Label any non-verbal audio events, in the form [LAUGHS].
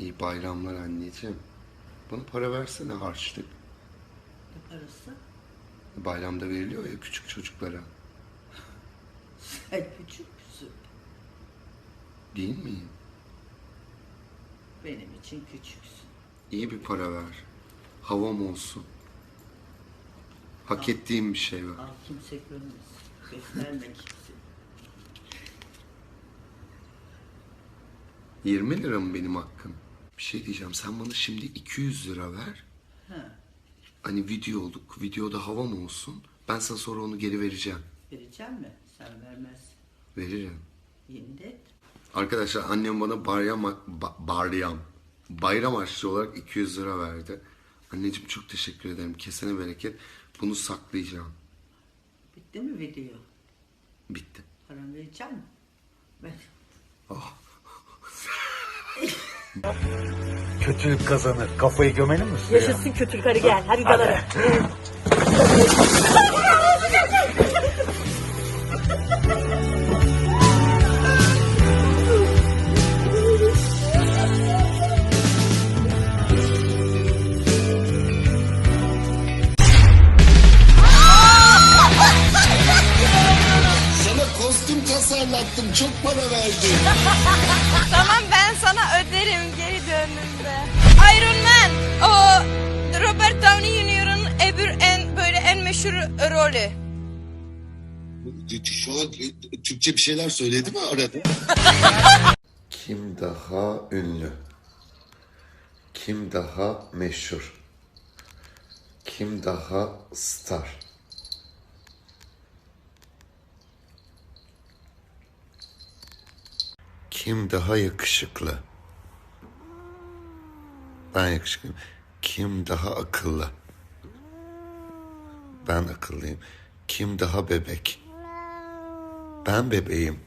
İyi bayramlar anneciğim. Bana para versene harçlık. Ne parası? Bayramda veriliyor ya küçük çocuklara. Sen küçük müsün? Değil miyim? Benim için küçüksün. İyi bir para ver. Havam olsun. Hak ettiğim bir şey ver. Al kimse görmesin. Gösterme kimse. 20 lira mı benim hakkım? Bir şey diyeceğim. Sen bana şimdi 200 lira ver. Ha, Hani video olduk. Videoda havam olsun. Ben sana sonra onu geri vereceğim. vereceğim mi? Sen vermezsin. Veririm. Yemin et. Arkadaşlar annem bana bayram, ba- bayram, bayram harçlığı olarak 200 lira verdi. Anneciğim çok teşekkür ederim. Kesene bereket. Bunu saklayacağım. Bitti mi video? Bitti. Param vereceğim mi? Ver. Kötülük kazanır. Kafayı gömelim mi? Yaşasın kötülük hadi gel hadi dalalım. [LAUGHS] tasarlattım. Çok para verdim. [LAUGHS] Tamam ben sana öderim geri döndüğümde. Iron Man o Robert Downey Jr.'ın öbür en böyle en meşhur rolü. Şu an Türkçe bir şeyler söyledi mi arada? [LAUGHS] Kim daha ünlü? Kim daha meşhur? Kim daha star? Kim daha yakışıklı? Ben yakışıklıyım. Kim daha akıllı? Ben akıllıyım. Kim daha bebek? Ben bebeğim.